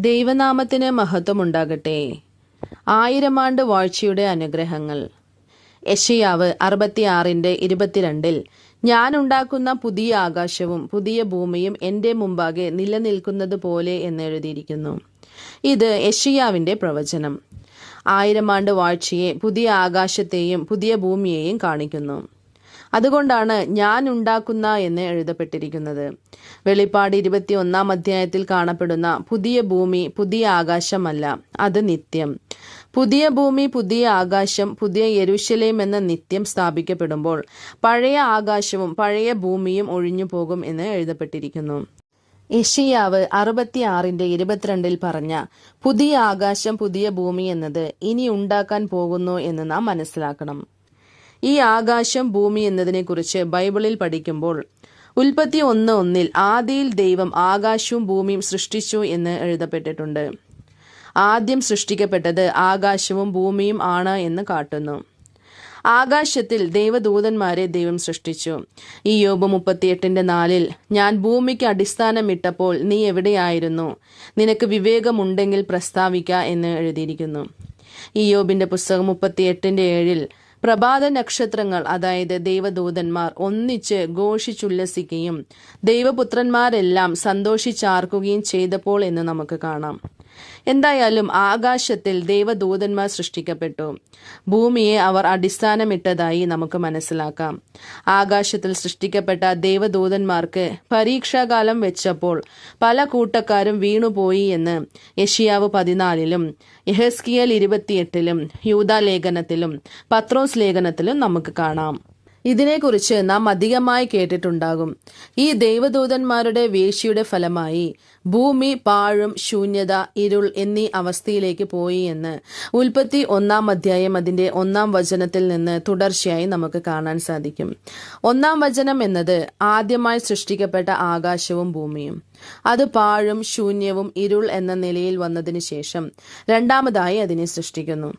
ദൈവനാമത്തിന് മഹത്വമുണ്ടാകട്ടെ. ആയിരം ആണ്ട് വാഴ്ചയുടെ അനുഗ്രഹങ്ങൾ. യഷയാവ് അറുപത്തിയാറിന്റെ ഇരുപത്തിരണ്ടിൽ ഞാൻ ഉണ്ടാക്കുന്ന പുതിയ ആകാശവും പുതിയ ഭൂമിയും എന്റെ മുമ്പാകെ നിലനിൽക്കുന്നത് പോലെ എന്ന് എഴുതിയിരിക്കുന്നു. ഇത് യഷയാവിന്റെ പ്രവചനം. ആയിരം ആണ്ട് വാഴ്ചയെ പുതിയ ആകാശത്തെയും പുതിയ ഭൂമിയെയും കാണിക്കുന്നു. അതുകൊണ്ടാണ് ഞാൻ ഉണ്ടാക്കുന്ന എന്ന് എഴുതപ്പെട്ടിരിക്കുന്നത്. വെളിപ്പാട് ഇരുപത്തി ഒന്നാം അധ്യായത്തിൽ കാണപ്പെടുന്ന പുതിയ ഭൂമി പുതിയ ആകാശമല്ല അത് നിത്യം. പുതിയ ഭൂമി പുതിയ ആകാശം പുതിയ യെരുശലേം എന്ന നിത്യം സ്ഥാപിക്കപ്പെടുമ്പോൾ പഴയ ആകാശവും പഴയ ഭൂമിയും ഒഴിഞ്ഞു പോകും എന്ന് എഴുതപ്പെട്ടിരിക്കുന്നു. യഷിയാവ് അറുപത്തിയാറിന്റെ ഇരുപത്തിരണ്ടിൽ പറഞ്ഞ പുതിയ ആകാശം പുതിയ ഭൂമി എന്നത് ഇനി ഉണ്ടാക്കാൻ പോകുന്നു എന്ന് നാം മനസ്സിലാക്കണം. ഈ ആകാശം ഭൂമി എന്നതിനെക്കുറിച്ച് ബൈബിളിൽ പഠിക്കുമ്പോൾ ഉൽപ്പത്തി ഒന്ന് ഒന്നിൽ ആദിയിൽ ദൈവം ആകാശവും ഭൂമിയും സൃഷ്ടിച്ചു എന്ന് എഴുതപ്പെട്ടിട്ടുണ്ട്. ആദ്യം സൃഷ്ടിക്കപ്പെട്ടത് ആകാശവും ഭൂമിയും ആണ് എന്ന് കാട്ടുന്നു. ആകാശത്തിൽ ദൈവദൂതന്മാരെ ദൈവം സൃഷ്ടിച്ചു. ഈ യോബ് മുപ്പത്തിയെട്ടിന്റെ നാലിൽ ഞാൻ ഭൂമിക്ക് അടിസ്ഥാനമിട്ടപ്പോൾ നീ എവിടെയായിരുന്നു? നിനക്ക് വിവേകമുണ്ടെങ്കിൽ പ്രസ്താവിക്ക എന്ന് എഴുതിയിരിക്കുന്നു. ഈ യോബിന്റെ പുസ്തകം മുപ്പത്തിയെട്ടിന്റെ ഏഴിൽ പ്രഭാത നക്ഷത്രങ്ങൾ അതായത് ദൈവദൂതന്മാർ ഒന്നിച്ച് ഘോഷിച്ചുല്ലസിക്കുകയും ദൈവപുത്രന്മാരെല്ലാം സന്തോഷിച്ചാർക്കുകയും ചെയ്തപ്പോൾ എന്ന് നമുക്ക് കാണാം. എന്തായാലും ആകാശത്തിൽ ദൈവദൂതന്മാർ സൃഷ്ടിക്കപ്പെട്ടു. ഭൂമിയെ അവർ അടിസ്ഥാനമിട്ടതായി നമുക്ക് മനസ്സിലാക്കാം. ആകാശത്തിൽ സൃഷ്ടിക്കപ്പെട്ട ദൈവദൂതന്മാർക്ക് പരീക്ഷാകാലം വെച്ചപ്പോൾ പല കൂട്ടക്കാരും വീണുപോയി എന്ന് യഷിയാവ് പതിനാലിലും യഹസ്കിയൽ ഇരുപത്തിയെട്ടിലും യൂതാലേഖനത്തിലും പത്രോസ് ലേഖനത്തിലും നമുക്ക് കാണാം. ഇതിനെക്കുറിച്ച് നാം അധികമായി കേട്ടിട്ടുണ്ടാകും. ഈ ദൈവദൂതന്മാരുടെ വീഴ്ചയുടെ ഫലമായി ഭൂമി പാഴും ശൂന്യത ഇരുൾ എന്നീ അവസ്ഥയിലേക്ക് പോയി എന്ന്. ഉൽപ്പത്തി ഒന്നാം അധ്യായം അതിന്റെ ഒന്നാം വചനത്തിൽ നിന്ന് തുടർച്ചയായി നമുക്ക് കാണാൻ സാധിക്കും. ഒന്നാം വചനം എന്നത് ആദ്യമായി സൃഷ്ടിക്കപ്പെട്ട ആകാശവും ഭൂമിയും. അത് പാഴും ശൂന്യവും ഇരുൾ എന്ന നിലയിൽ വന്നതിന് ശേഷം രണ്ടാമതായി അതിനെ സൃഷ്ടിക്കുന്നു.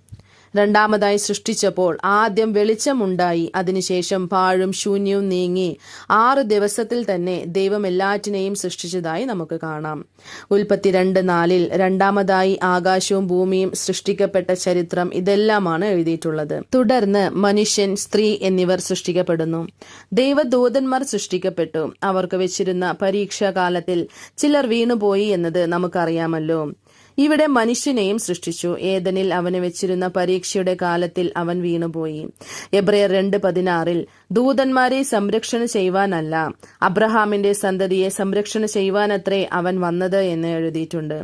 രണ്ടാമതായി സൃഷ്ടിച്ചപ്പോൾ ആദ്യം വെളിച്ചമുണ്ടായി. അതിനുശേഷം പാഴും ശൂന്യവും നീങ്ങി. ആറ് ദിവസത്തിൽ തന്നെ ദൈവം എല്ലാറ്റിനെയും സൃഷ്ടിച്ചതായി നമുക്ക് കാണാം. ഉൽപ്പത്തി രണ്ട് നാലിൽ രണ്ടാമതായി ആകാശവും ഭൂമിയും സൃഷ്ടിക്കപ്പെട്ട ചരിത്രം ഇതെല്ലാമാണ് എഴുതിയിട്ടുള്ളത്. തുടർന്ന് മനുഷ്യൻ സ്ത്രീ എന്നിവർ സൃഷ്ടിക്കപ്പെടുന്നു. ദൈവദൂതന്മാർ സൃഷ്ടിക്കപ്പെട്ടു. അവർക്ക് വെച്ചിരുന്ന പരീക്ഷാകാലത്തിൽ ചിലർ വീണുപോയി എന്നത് നമുക്കറിയാമല്ലോ. ഇവിടെ മനുഷ്യനെയും സൃഷ്ടിച്ചു. ഏതനിൽ അവന് വെച്ചിരുന്ന പരീക്ഷയുടെ കാലത്തിൽ അവൻ വീണുപോയി. എബ്രയർ രണ്ട് പതിനാറിൽ ദൂതന്മാരെ സംരക്ഷണ ചെയ്യുവാനല്ല. അബ്രഹാമിന്റെ സന്തതിയെ സംരക്ഷണ ചെയ്യുവാനത്രേ അവൻ വന്നത് എന്ന് എഴുതിയിട്ടുണ്ട്.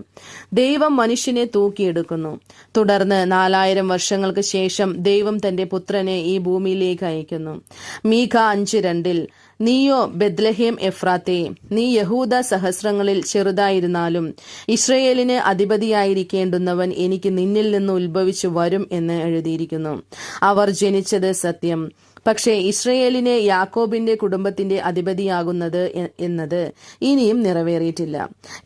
ദൈവം മനുഷ്യനെ തൂക്കിയെടുക്കുന്നു. തുടർന്ന് നാലായിരം വർഷങ്ങൾക്ക് ശേഷം ദൈവം തന്റെ പുത്രനെ ഈ ഭൂമിയിലേക്ക് അയക്കുന്നു. മീഖ അഞ്ച് രണ്ടിൽ നീയോ ബെദ്ലഹേം എഫ്രാത്തെ നീ യഹൂദ സഹസ്രങ്ങളിൽ ചെറുതായിരുന്നാലും ഇസ്രയേലിന് അധിപതിയായിരിക്കേണ്ടുന്നവൻ എനിക്ക് നിന്നിൽ നിന്ന് ഉത്ഭവിച്ചു വരും എന്ന് എഴുതിയിരിക്കുന്നു. അവർ ജനിച്ചത് സത്യം. പക്ഷേ ഇസ്രയേലിനെ യാക്കോബിന്റെ കുടുംബത്തിന്റെ അധിപതിയാകുന്നത് എന്നത് ഇനിയും നിറവേറിയിട്ടില്ല.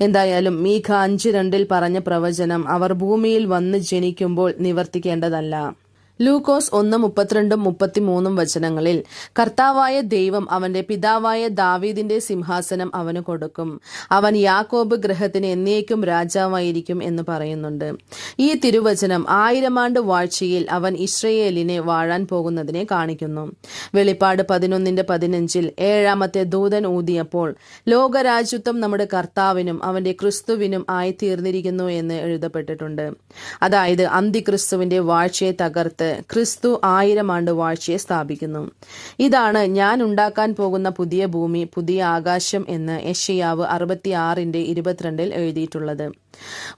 എന്തായാലും മീഖ അഞ്ച് രണ്ടിൽ പറഞ്ഞ പ്രവചനം അവർ ഭൂമിയിൽ വന്ന് ജനിക്കുമ്പോൾ നിവർത്തിക്കേണ്ടതല്ല. ലൂക്കോസ് ഒന്ന് മുപ്പത്തിരണ്ടും മുപ്പത്തിമൂന്നും വചനങ്ങളിൽ കർത്താവായ ദൈവം അവന്റെ പിതാവായ ദാവീദിന്റെ സിംഹാസനം അവന് കൊടുക്കും. അവൻ യാക്കോബ് ഗ്രഹത്തിന് എന്നേക്കും രാജാവായിരിക്കും എന്ന് പറയുന്നുണ്ട്. ഈ തിരുവചനം ആയിരം ആണ്ട് വാഴ്ചയിൽ അവൻ ഇസ്രയേലിനെ വാഴാൻ പോകുന്നതിനെ കാണിക്കുന്നു. വെളിപ്പാട് പതിനൊന്നിന്റെ പതിനഞ്ചിൽ ഏഴാമത്തെ ദൂതൻ ഊതിയപ്പോൾ ലോകരാജ്യത്വം നമ്മുടെ കർത്താവിനും അവന്റെ ക്രിസ്തുവിനും ആയി തീർന്നിരിക്കുന്നു എന്ന് എഴുതപ്പെട്ടിട്ടുണ്ട്. അതായത് അന്തിക്രിസ്തുവിന്റെ വാഴ്ചയെ തകർത്ത് ക്രിസ്തു ആയിരം ആണ്ട് വാഴ്ചയെ സ്ഥാപിക്കുന്നു. ഇതാണ് ഞാൻ ഉണ്ടാക്കാൻ പോകുന്ന പുതിയ ഭൂമി പുതിയ ആകാശം എന്ന് യഷയാവ് അറുപത്തിയാറിന്റെ ഇരുപത്തിരണ്ടിൽ എഴുതിയിട്ടുള്ളത്.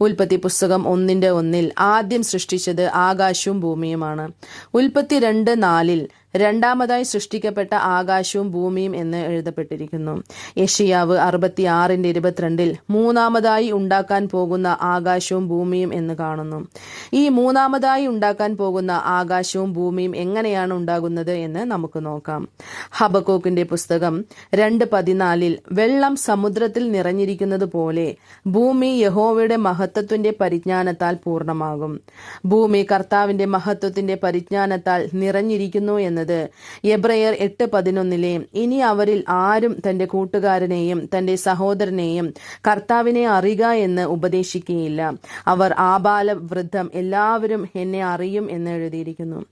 ഉൽപ്പത്തി പുസ്തകം ഒന്നിന്റെ ഒന്നിൽ ആദ്യം സൃഷ്ടിച്ചത് ആകാശവും ഭൂമിയുമാണ്. ഉൽപ്പത്തി രണ്ട് നാലിൽ രണ്ടാമതായി സൃഷ്ടിക്കപ്പെട്ട ആകാശവും ഭൂമിയും എന്ന് എഴുതപ്പെട്ടിരിക്കുന്നു. യഷിയാവ് അറുപത്തി ആറിന്റെ ഇരുപത്തിരണ്ടിൽ മൂന്നാമതായി ഉണ്ടാക്കാൻ പോകുന്ന ആകാശവും ഭൂമിയും എന്ന് കാണുന്നു. ഈ മൂന്നാമതായി ഉണ്ടാക്കാൻ പോകുന്ന ആകാശവും ഭൂമിയും എങ്ങനെയാണ് ഉണ്ടാകുന്നത് എന്ന് നമുക്ക് നോക്കാം. ഹബക്കോക്കിന്റെ പുസ്തകം രണ്ട് പതിനാലിൽ വെള്ളം സമുദ്രത്തിൽ നിറഞ്ഞിരിക്കുന്നത് പോലെ ഭൂമി യഹോവയുടെ മഹത്വത്തിന്റെ പരിജ്ഞാനത്താൽ പൂർണമാകും. ഭൂമി കർത്താവിന്റെ മഹത്വത്തിന്റെ പരിജ്ഞാനത്താൽ നിറഞ്ഞിരിക്കുന്നു എന്നത് പറയുന്നത്. എബ്രയർ എട്ട് പതിനൊന്നിലെ ഇനി അവരിൽ ആരും തന്റെ കൂട്ടുകാരനെയും തന്റെ സഹോദരനെയും കർത്താവിനെ അറിയുക എന്ന് ഉപദേശിക്കുകയില്ല. അവർ ആബാല വൃദ്ധം എല്ലാവരും എന്നെ അറിയും എന്ന് എഴുതിയിരിക്കുന്നു.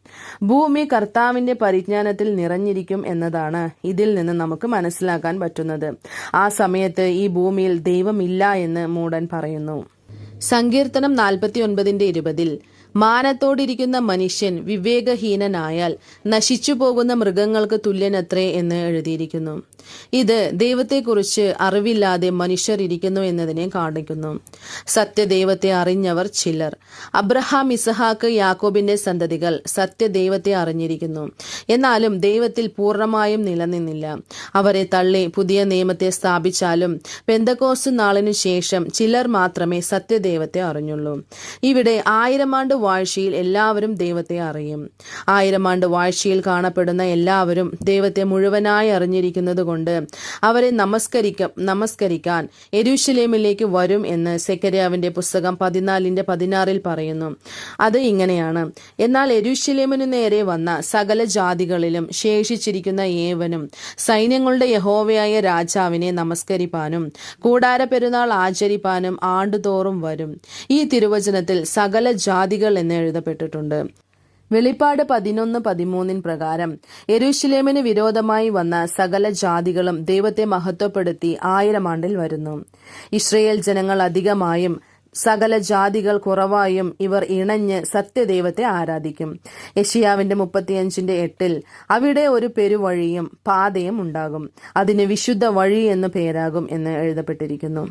ഭൂമി കർത്താവിന്റെ പരിജ്ഞാനത്തിൽ നിറഞ്ഞിരിക്കും എന്നതാണ് ഇതിൽ നിന്ന് നമുക്ക് മനസ്സിലാക്കാൻ പറ്റുന്നത്. ആ സമയത്ത് ഈ ഭൂമിയിൽ ദൈവമില്ല എന്ന് മൂടൻ പറയുന്നു. സങ്കീർത്തനം നാൽപ്പത്തി ഒൻപതിന്റെ ഇരുപതിൽ മാനത്തോടിരിക്കുന്ന മനുഷ്യൻ വിവേകഹീനനായാൽ നശിച്ചു പോകുന്ന മൃഗങ്ങൾക്ക് തുല്യനത്രേ എന്ന് എഴുതിയിരിക്കുന്നു. ഇത് ദൈവത്തെക്കുറിച്ച് അറിവില്ലാതെ മനുഷ്യർ ഇരിക്കുന്നു എന്നതിനെ കാണിക്കുന്നു. സത്യദൈവത്തെ അറിഞ്ഞവർ ചിലർ. അബ്രഹാം ഇസഹാക്ക് യാക്കോബിന്റെ സന്തതികൾ സത്യദൈവത്തെ അറിഞ്ഞിരിക്കുന്നു. എന്നാലും ദൈവത്തിൽ പൂർണമായും നിലനിന്നില്ല. അവരെ തള്ളി പുതിയ നിയമത്തെ സ്ഥാപിച്ചാലും പെന്തക്കോസ് നാളിനു ശേഷം ചിലർ മാത്രമേ സത്യദൈവത്തെ അറിഞ്ഞുള്ളൂ. ഇവിടെ ആയിരം ആണ്ട് വാഴ്ചയിൽ എല്ലാവരും ദൈവത്തെ അറിയും. ആയിരം ആണ്ട് വാഴ്ചയിൽ കാണപ്പെടുന്ന എല്ലാവരും ദൈവത്തെ മുഴുവനായി അറിഞ്ഞിരിക്കുന്നത് കൊണ്ട് അവരെ നമസ്കരിക്ക നമസ്കരിക്കാൻ എരുശലേമിലേക്ക് വരും എന്ന് സെക്കരിയാവിന്റെ പുസ്തകം പതിനാലിന്റെ പതിനാറിൽ പറയുന്നു. അത് ഇങ്ങനെയാണ്. എന്നാൽ എരുശലേമിനു നേരെ വന്ന സകല ജാതികളിലും ശേഷിച്ചിരിക്കുന്ന ഏവനും സൈന്യങ്ങളുടെ യഹോവയായ രാജാവിനെ നമസ്കരിപ്പാനും കൂടാര പെരുന്നാൾ ആചരിപ്പാനും ആണ്ടുതോറും വരും. ഈ തിരുവചനത്തിൽ സകല ജാതികൾ എന്ന് എഴുതപ്പെട്ടിട്ടുണ്ട്. വെളിപ്പാട് പതിനൊന്ന് പതിമൂന്നിൻ പ്രകാരം എരുശിലേമിന് വിരോധമായി വന്ന സകല ജാതികളും ദൈവത്തെ മഹത്വപ്പെടുത്തി ആയിരം ആണ്ടിൽ വരുന്നു. ഇസ്രയേൽ ജനങ്ങൾ അധികമായും സകല ജാതികൾ കുറവായും ഇവർ ഇണഞ്ഞ് സത്യദൈവത്തെ ആരാധിക്കും. യഷിയാവിന്റെ മുപ്പത്തിയഞ്ചിന്റെ എട്ടിൽ അവിടെ ഒരു പെരുവഴിയും പാതയും ഉണ്ടാകും. അതിന് വിശുദ്ധ വഴി എന്ന് പേരാകും എന്ന് എഴുതപ്പെട്ടിരിക്കുന്നു.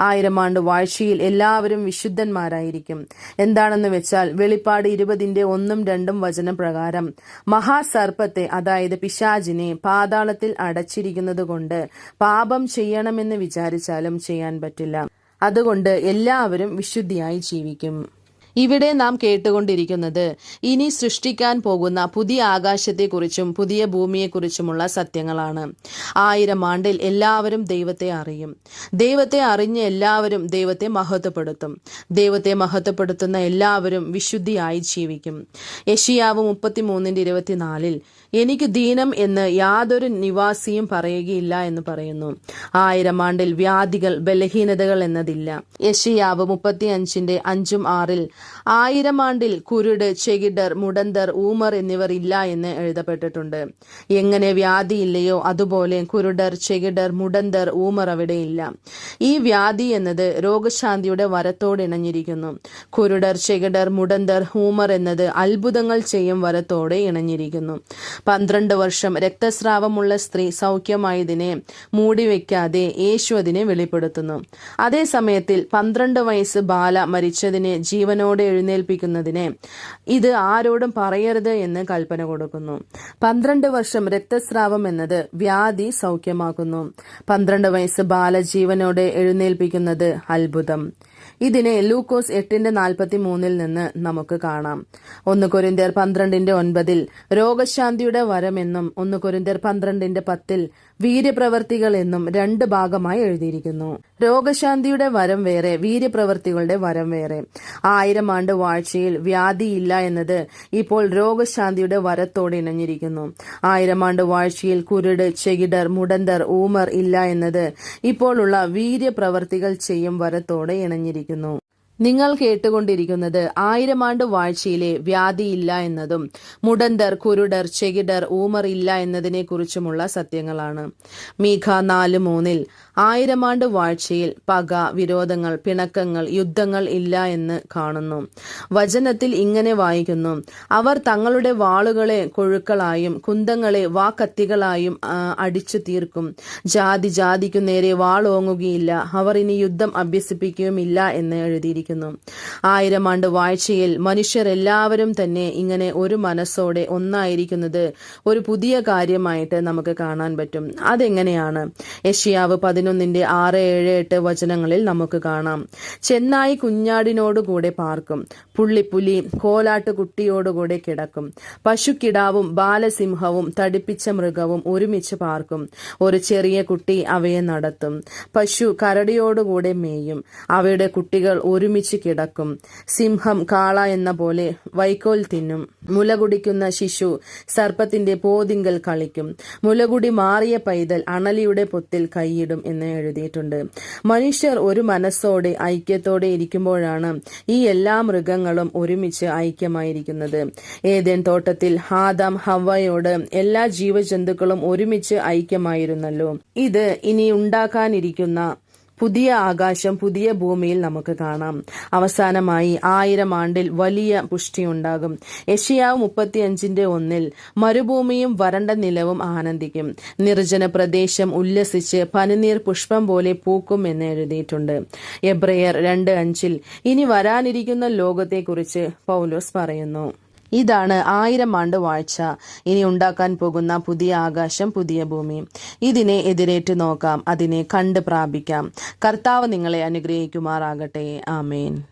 ആയിരം ആണ്ട് വാഴ്ചയിൽ എല്ലാവരും വിശുദ്ധന്മാരായിരിക്കും. എന്താണെന്ന് വെച്ചാൽ വെളിപ്പാട് ഇരുപതിന്റെ ഒന്നും രണ്ടും വചനം പ്രകാരം മഹാസർപ്പത്തെ അതായത് പിശാചിനെ പാതാളത്തിൽ അടച്ചിരിക്കുന്നത് കൊണ്ട് പാപം ചെയ്യണമെന്ന് വിചാരിച്ചാലും ചെയ്യാൻ പറ്റില്ല. അതുകൊണ്ട് എല്ലാവരും വിശുദ്ധിയായി ജീവിക്കും. ഇവിടെ നാം കേട്ടുകൊണ്ടിരിക്കുന്നത് ഇനി സൃഷ്ടിക്കാൻ പോകുന്ന പുതിയ ആകാശത്തെക്കുറിച്ചും പുതിയ ഭൂമിയെക്കുറിച്ചുമുള്ള സത്യങ്ങളാണ്. ആയിരം ആണ്ടിൽ എല്ലാവരും ദൈവത്തെ അറിയും. ദൈവത്തെ അറിഞ്ഞ എല്ലാവരും ദൈവത്തെ മഹത്വപ്പെടുത്തും. ദൈവത്തെ മഹത്വപ്പെടുത്തുന്ന എല്ലാവരും വിശുദ്ധിയായി ജീവിക്കും. യഷിയാവ് മുപ്പത്തിമൂന്നിന്റെ ഇരുപത്തിനാലിൽ എനിക്ക് ദീനം എന്ന് യാതൊരു നിവാസിയും പറയുകയില്ല എന്ന് പറയുന്നു. ആയിരം ആണ്ടിൽ വ്യാധികൾ ബലഹീനതകൾ എന്നതില്ല. യഷിയാവ് മുപ്പത്തിയഞ്ചിന്റെ അഞ്ചും ആറിൽ ആയിരം ആണ്ടിൽ കുരുട് ചെകിടർ മുടന്തർ ഊമർ എന്നിവർ ഇല്ല എന്ന് എഴുതപ്പെട്ടിട്ടുണ്ട്. എങ്ങനെ വ്യാധിയില്ലയോ അതുപോലെ കുരുടർ ചെകിടർ മുടന്തർ ഊമർ അവിടെ ഇല്ല. ഈ വ്യാധി എന്നത് രോഗശാന്തിയുടെ വരത്തോട് ഇണഞ്ഞിരിക്കുന്നു. കുരുടർ ചെകിടർ മുടന്തർ ഹൂമർ എന്നത് അത്ഭുതങ്ങൾ ചെയ്യും വരത്തോടെ ഇണഞ്ഞിരിക്കുന്നു. പന്ത്രണ്ട് വർഷം രക്തസ്രാവമുള്ള സ്ത്രീ സൗഖ്യമായതിനെ മൂടിവെക്കാതെ യേശു അതിനെ വെളിപ്പെടുത്തുന്നു. അതേ സമയത്തിൽ പന്ത്രണ്ട് വയസ്സ് ബാല മരിച്ചതിനെ ജീവനോടെ എഴുന്നേൽപ്പിക്കുന്നതിനെ ഇത് ആരോടും പറയരുത് എന്ന് കൽപ്പന കൊടുക്കുന്നു. പന്ത്രണ്ട് വർഷം രക്തസ്രാവം എന്നത് വ്യാധി സൗഖ്യമാക്കുന്നു. പന്ത്രണ്ട് വയസ്സ് ബാല ജീവനോടെ എഴുന്നേൽപ്പിക്കുന്നത് അത്ഭുതം. ഇതിനെ ലൂക്കോസ് എട്ടിന്റെ നാൽപ്പത്തി മൂന്നിൽ നിന്ന് നമുക്ക് കാണാം. ഒന്ന് കൊരിന്തേർ പന്ത്രണ്ടിന്റെ ഒൻപതിൽ രോഗശാന്തിയുടെ വരമെന്നും ഒന്ന് കൊരിന്തേർ പന്ത്രണ്ടിന്റെ പത്തിൽ വീര്യപ്രവർത്തികൾ എന്നും രണ്ട് ഭാഗമായി എഴുതിയിരിക്കുന്നു. രോഗശാന്തിയുടെ വരം വേറെ വീര്യപ്രവർത്തികളുടെ വരം വേറെ. ആയിരം ആണ്ട് വാഴ്ചയിൽ വ്യാധിയില്ല എന്നത് ഇപ്പോൾ രോഗശാന്തിയുടെ വരത്തോടെ ഇണഞ്ഞിരിക്കുന്നു. ആയിരം ആണ്ട് വാഴ്ചയിൽ കുരുട് ചെകിടർ മുടന്തർ ഊമർ ഇല്ല എന്നത് ഇപ്പോഴുള്ള വീര്യപ്രവർത്തികൾ ചെയ്യും വരത്തോടെ ഇണഞ്ഞിരിക്കുന്നു. നിങ്ങൾ കേട്ടുകൊണ്ടിരിക്കുന്നത് ആയിരം ആണ്ട് വാഴ്ചയിലെ വ്യാധിയില്ല എന്നതും മുടന്തർ കുരുടർ ചെകിടർ ഊമർ ഇല്ല എന്നതിനെ കുറിച്ചുമുള്ള സത്യങ്ങളാണ്. മീഖ നാല് മൂന്നിൽ ആയിരം ആണ്ട് വാഴ്ചയിൽ പക വിരോധങ്ങൾ പിണക്കങ്ങൾ യുദ്ധങ്ങൾ ഇല്ല എന്ന് കാണുന്നു. വചനത്തിൽ ഇങ്ങനെ വായിക്കുന്നു അവർ തങ്ങളുടെ വാളുകളെ കൊഴുക്കളായും കുന്തങ്ങളെ വാക്കത്തികളായും അടിച്ചു തീർക്കും. ജാതി ജാതിക്കു നേരെ വാളോങ്ങുകയില്ല. അവർ ഇനി യുദ്ധം അഭ്യസിപ്പിക്കുകയും ഇല്ല എന്ന് എഴുതിയിരിക്കുന്നു. ആയിരം ആണ്ട് വാഴ്ചയിൽ മനുഷ്യർ എല്ലാവരും തന്നെ ഇങ്ങനെ ഒരു മനസ്സോടെ ഒന്നായിരിക്കുന്നത് ഒരു പുതിയ കാര്യമായിട്ട് നമുക്ക് കാണാൻ പറ്റും. അതെങ്ങനെയാണ്? യഷിയാവ് പതിനൊന്നിന്റെ ആറ് ഏഴ് എട്ട് വചനങ്ങളിൽ നമുക്ക് കാണാം. ചെന്നായി കുഞ്ഞാടിനോടുകൂടെ പാർക്കും. പുള്ളിപ്പുലി കോലാട്ട് കുട്ടിയോടുകൂടെ കിടക്കും. പശുക്കിടാവും ബാലസിംഹവും തടിപ്പിച്ച മൃഗവും ഒരുമിച്ച് പാർക്കും. ഒരു ചെറിയ കുട്ടി അവയെ നടത്തും. പശു കരടിയോടുകൂടെ മേയും. അവയുടെ കുട്ടികൾ ഒരുമിച്ച് ഒരുമിച്ച് കിടക്കും. സിംഹം കാള എന്ന പോലെ വൈക്കോൽ തിന്നും. മുലകുടിക്കുന്ന ശിശു സർപ്പത്തിന്റെ പോതിങ്കൽ കളിക്കും. മുലകുടി മാറിയ പൈതൽ അണലിയുടെ പൊത്തിൽ കൈയിടും എന്ന് എഴുതിയിട്ടുണ്ട്. മനുഷ്യർ ഒരു മനസ്സോടെ ഐക്യത്തോടെ ഇരിക്കുമ്പോഴാണ് ഈ എല്ലാ മൃഗങ്ങളും ഒരുമിച്ച് ഐക്യമായിരിക്കുന്നത്. ഏതേൻ തോട്ടത്തിൽ ആദാം ഹവയോട് എല്ലാ ജീവജന്തുക്കളും ഒരുമിച്ച് ഐക്യമായിരുന്നല്ലോ. ഇത് ഇനി ഉണ്ടാക്കാനിരിക്കുന്ന പുതിയ ആകാശം പുതിയ ഭൂമിയിൽ നമുക്ക് കാണാം. അവസാനമായി ആയിരം ആണ്ടിൽ വലിയ പുഷ്ടിയുണ്ടാകും. യഷിയാവ് മുപ്പത്തിയഞ്ചിന്റെ ഒന്നിൽ മരുഭൂമിയും വരണ്ട നിലവും ആനന്ദിക്കും. നിർജന പ്രദേശം ഉല്ലസിച്ച് പനിനീർ പുഷ്പം പോലെ പൂക്കും എന്ന് എഴുതിയിട്ടുണ്ട്. എബ്രയർ രണ്ട് അഞ്ചിൽ ഇനി വരാനിരിക്കുന്ന ലോകത്തെക്കുറിച്ച് പൗലോസ് പറയുന്നു. ഇതാണ് ആയിരം ആണ്ട് വാഴ്ച. ഇനി ഉണ്ടാക്കാൻ പോകുന്ന പുതിയ ആകാശം പുതിയ ഭൂമി. ഇതിനെ എതിരേറ്റ് നോക്കാം അതിനെ കണ്ട് പ്രാപിക്കാം കർത്താവ് നിങ്ങളെ അനുഗ്രഹിക്കുമാറാകട്ടെ. ആമേൻ.